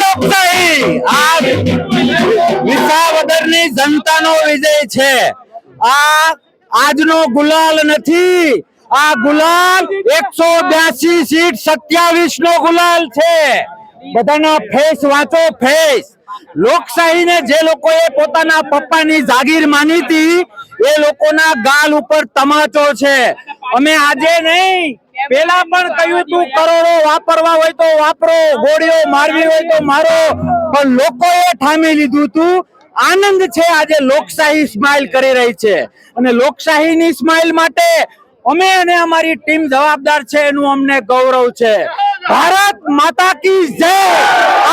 લોકશાહી આ વિસાવદરની જનતાનો વિજય છે. આ આજનો બ્યાસી સીટ સત્યાવીસ નો ગુલાલ છે. બધાના ફેસ વાંચો, ફેસ. લોકશાહીને જે લોકોએ પોતાના પપ્પાની જાગીર માની હતી, એ લોકોના ગાલ ઉપર તમાચો છે. અમે આજે નહીં. પેલા પણ કહ્યું તું, કરોડો વાપરવા હોય તો વાપરો, ગોળીઓ મારવી હોય તો મારો. પણ લોકોએ ઠામી લીધું તું. આનંદ છે આજે લોકશાહી સ્માઇલ કરી રહી છે. અને લોકશાહીની સ્માઇલ માટે અમે અને અમારી ટીમ જવાબદાર છે, એનું અમને ગૌરવ છે. ભારત માતા કી જય!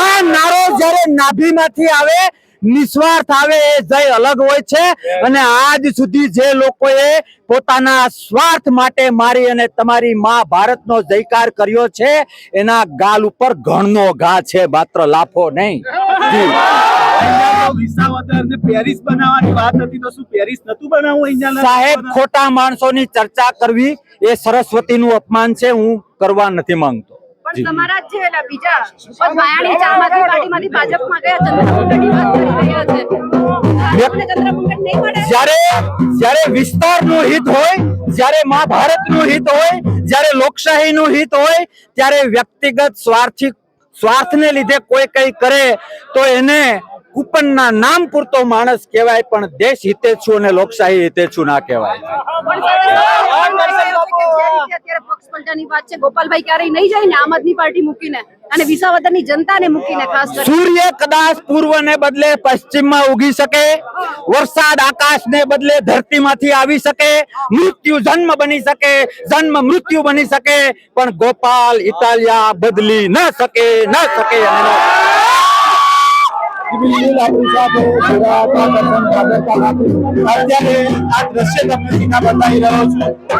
આ નારો જ્યારે નાભીમાંથી આવે નિસ્વાર્થ આવે એ જય અલગ હોય છે. અને આજ સુધી જે લોકોએ પોતાના સ્વાર્થ માટે મારી અને તમારી માં ભારતનો જયકાર કર્યો છે એના ગાલ ઉપર ઘણનો ઘા છે માત્ર લાફો નહીં. સાહેબ ખોટા માણસોની ચર્ચા કરવી એ સરસ્વતીનું અપમાન છે હું કરવા નથી માંગતો. પણ તમારા જ છે એલા બીજા. પણ માયાણી આદમી પાર્ટીમાંથી ભાજપમાં ગયા ચંદ્રપુંગડની વાત કરી રહ્યા છે. આપણને નહીં મળે. જ્યારે જ્યારે વિસ્તારનું હિત હોય જ્યારે મહાભારતનું હિત હોય જ્યારે લોકશાહીનું હિત હોય ત્યારે વ્યક્તિગત સ્વાર્થી સ્વાર્થને લીધે કોઈ કંઈ કરે તો એને કૂપનના નામ પૂરતો માણસ કહેવાય પણ દેશ હિતેચ્છુ અને લોકશાહી હિતે છું ના કહેવાય પણ સાથે સાથે જે રીતે પલટાની વાત છે ગોપાલભાઈ ક્યારેય નહીં જાય ને આમ આદમી પાર્ટી મૂકીને અને વિસાવદરની જનતાને મૂકીને ખાસ સૂર્ય કદાચ પૂર્વ ને બદલે પશ્ચિમમાં ઉગી શકે વરસાદ આકાશ ને બદલે ધરતીમાંથી આવી શકે મૃત્યુ જન્મ બની શકે જન્મ મૃત્યુ બની શકે પણ ગોપાલ ઇટાલિયા બદલી ન શકે ન શકે અત્યારે આ દ્રશ્ય તમને સીધા બતાવી રહ્યો છું.